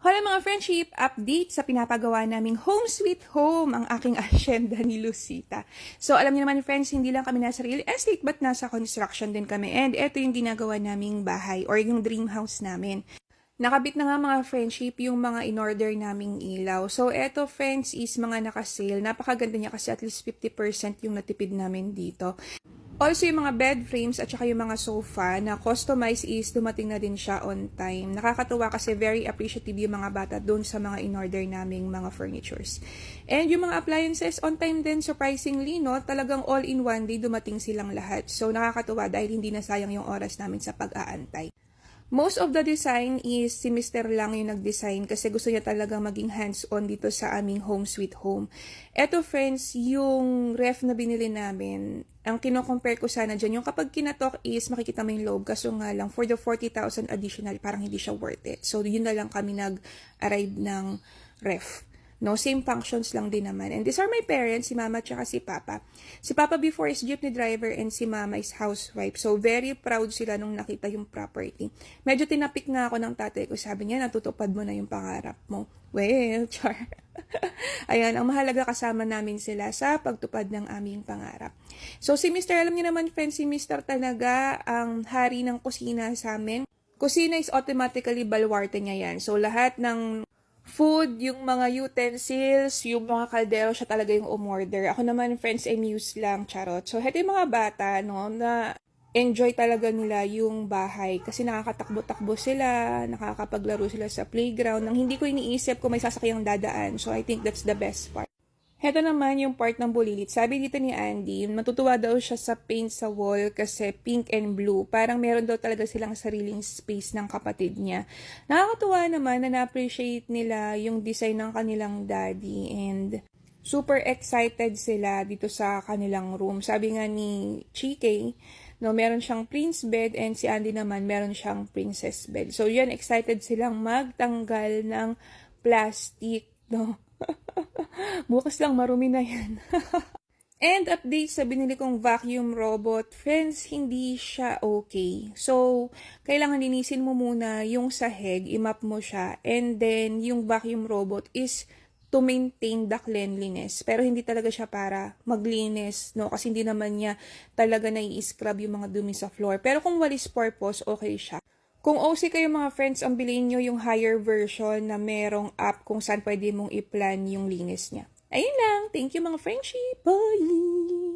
Hola mga friendship! Update sa pinapagawa naming Home Sweet Home, ang aking asyenda ni Lucita. So alam niyo naman friends, hindi lang kami nasa real estate but nasa construction din kami. And ito yung ginagawa naming bahay or yung dream house namin. Nakabit na nga mga friendship yung mga in-order naming ilaw. So eto friends is mga naka-sale. Napakaganda niya kasi at least 50% yung natipid namin dito. Also, yung mga bed frames at saka yung mga sofa na customized is dumating na din siya on time. Nakakatuwa kasi very appreciative yung mga bata doon sa mga in-order naming mga furnitures. And yung mga appliances on time din, surprisingly, no? Talagang all in one day dumating silang lahat. So, nakakatuwa dahil hindi na sayang yung oras namin sa pag-aantay. Most of the design is si Mr. lang yung nag-design kasi gusto niya talagang maging hands-on dito sa aming home sweet home. Eto friends, yung ref na binili namin, ang kino-compare ko sana dyan, yung kapag kinatok is makikita mo yung loob, kaso nga lang, for the 40,000 additional, parang hindi siya worth it. So, yun na lang kami nag-arrive ng ref. No, same functions lang din naman. And these are my parents, si mama at si papa. Si papa before is jeepney driver and si mama is housewife. So, very proud sila nung nakita yung property. Medyo tinapik nga ako ng tatay ko. Sabi niya, natutupad mo na yung pangarap mo. Well, char. Ayan, ang mahalaga kasama namin sila sa pagtupad ng aming pangarap. So, si Mr. alam niyo naman, friends, si Mr. talaga ang hari ng kusina sa amin. Kusina is automatically balwarte niya yan. So, lahat ng food, yung mga utensils, yung mga kaldero, siya talaga yung umorder. Ako naman, friends, and use lang, charot. So, heto yung mga bata, no, na enjoy talaga nila yung bahay kasi nakakatakbo-takbo sila, nakakapaglaro sila sa playground nang hindi ko iniisip kung may sasakyang dadaan. So, I think that's the best part. Heto naman yung part ng bulilit. Sabi dito ni Andy, matutuwa daw siya sa paint sa wall kasi pink and blue. Parang meron daw talaga silang sariling space ng kapatid niya. Nakakatuwa naman na na-appreciate nila yung design ng kanilang daddy and super excited sila dito sa kanilang room. Sabi nga ni Chike, no, meron siyang prince bed and si Andy naman meron siyang princess bed. So, yan, excited silang magtanggal ng plastic, no. Bukas lang, marumi na yan. And update sa binili kong vacuum robot, friends, hindi siya okay. So, kailangan linisin mo muna yung sahig, imap mo siya, and then yung vacuum robot is to maintain the cleanliness. Pero hindi talaga siya para maglinis, no? Kasi hindi naman niya talaga nai-scrub yung mga dumi sa floor. Pero kung walis purpose, okay siya. Kung OC kayo mga friends, ang bilhin nyo yung higher version na merong app kung saan pwede mong i-plan yung linis niya. Ayun lang. Thank you mga friendship. Bye!